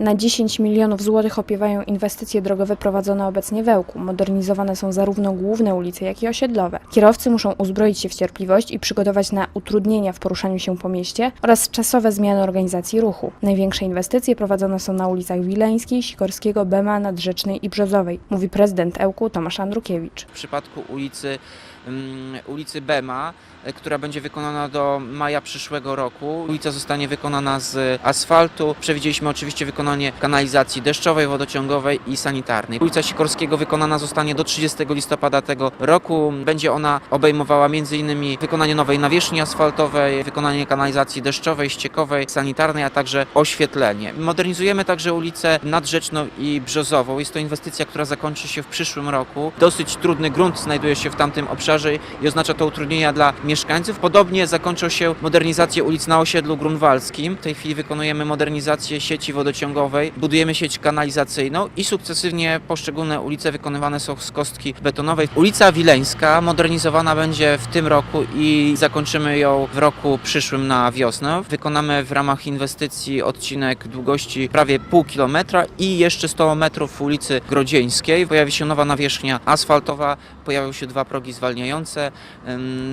Na 10 milionów złotych opiewają inwestycje drogowe prowadzone obecnie w Ełku. Modernizowane są zarówno główne ulice, jak i osiedlowe. Kierowcy muszą uzbroić się w cierpliwość i przygotować na utrudnienia w poruszaniu się po mieście oraz czasowe zmiany organizacji ruchu. Największe inwestycje prowadzone są na ulicach Wileńskiej, Sikorskiego, Bema, Nadrzecznej i Brzozowej, mówi prezydent Ełku Tomasz Andrukiewicz. W przypadku ulicy, mm, ulicy Bema, e, która będzie wykonana do maja przyszłego roku. Ulica zostanie wykonana z asfaltu. Przewidzieliśmy oczywiście wykonanie kanalizacji deszczowej, wodociągowej i sanitarnej. Ulica Sikorskiego wykonana zostanie do 30 listopada tego roku. Będzie ona obejmowała m.in. wykonanie nowej nawierzchni asfaltowej, wykonanie kanalizacji deszczowej, ściekowej, sanitarnej, a także oświetlenie. Modernizujemy także ulicę Nadrzeczną i Brzozową. Jest to inwestycja, która zakończy się w przyszłym roku. Dosyć trudny grunt znajduje się w tamtym obszarze i oznacza to utrudnienia dla mieszkańców. Podobnie zakończą się modernizacje ulic na osiedlu grunwaldzkim. W tej chwili wykonujemy modernizację sieci wodociągowej, budujemy sieć kanalizacyjną i sukcesywnie poszczególne ulice wykonywane są z kostki betonowej. Ulica Wileńska modernizowana będzie w tym roku i zakończymy ją w roku przyszłym na wiosnę. Wykonamy w ramach inwestycji odcinek długości prawie pół kilometra i jeszcze 100 metrów ulicy Grodzieńskiej. Pojawi się nowa nawierzchnia asfaltowa, pojawią się dwa progi zwalniające,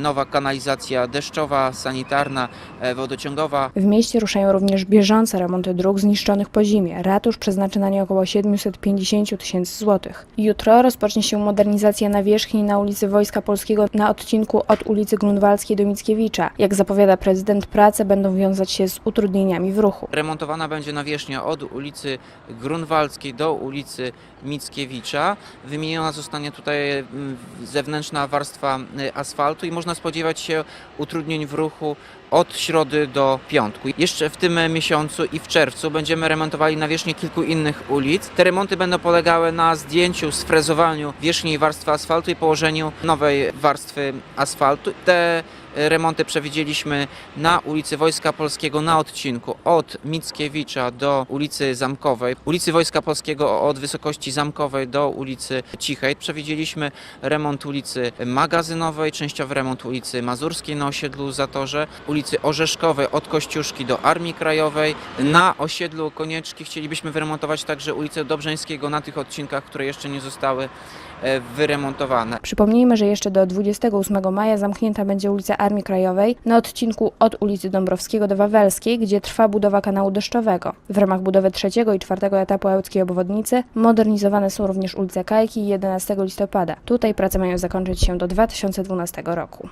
nowa kanalizacja deszczowa, sanitarna, e, wodociągowa. W mieście ruszają również bieżące remonty dróg zniszczonych po zimie. Ratusz przeznaczy na nie około 750 tysięcy złotych. Jutro rozpocznie się modernizacja nawierzchni na ulicy Wojska Polskiego na odcinku od ulicy Grunwaldzkiej do Mickiewicza. Jak zapowiada prezydent, prace będą wiązać się z utrudnieniami w ruchu. Remontowana będzie nawierzchnia od ulicy Grunwaldzkiej do ulicy Mickiewicza. Wymieniona zostanie tutaj mm, zewnętrzna warstwa y, asfaltu i można spodziewać się utrudnień w ruchu od środy do piątku. Jeszcze w tym miesiącu i w czerwcu będziemy remontowali nawierzchnię kilku innych ulic. Te remonty będą polegały na zdjęciu, sfrezowaniu wierzchniej warstwy asfaltu i położeniu nowej warstwy asfaltu. Te remonty przewidzieliśmy na ulicy Wojska Polskiego na odcinku od Mickiewicza do ulicy Zamkowej, ulicy Wojska Polskiego od wysokości Zamkowej do ulicy Cichej. Przewidzieliśmy remont ulicy Magazynowej, częściowy remont ulicy Mazurskiej na osiedlu Zatorze, ulicy Orzeszkowej od Kościuszki do Armii Krajowej. Na osiedlu Konieczki chcielibyśmy wyremontować także ulicę Dobrzeńskiego na tych odcinkach, które jeszcze nie zostały e, wyremontowane. Przypomnijmy, że jeszcze do 28 maja zamknięta będzie ulica Armii Krajowej na odcinku od ulicy Dąbrowskiego do Wawelskiej, gdzie trwa budowa kanału deszczowego. W ramach budowy trzeciego i czwartego etapu Ełckiej obwodnicy modernizowane są również ulice Kajki i 11 listopada. Tutaj prace mają zakończyć się do 2012 roku.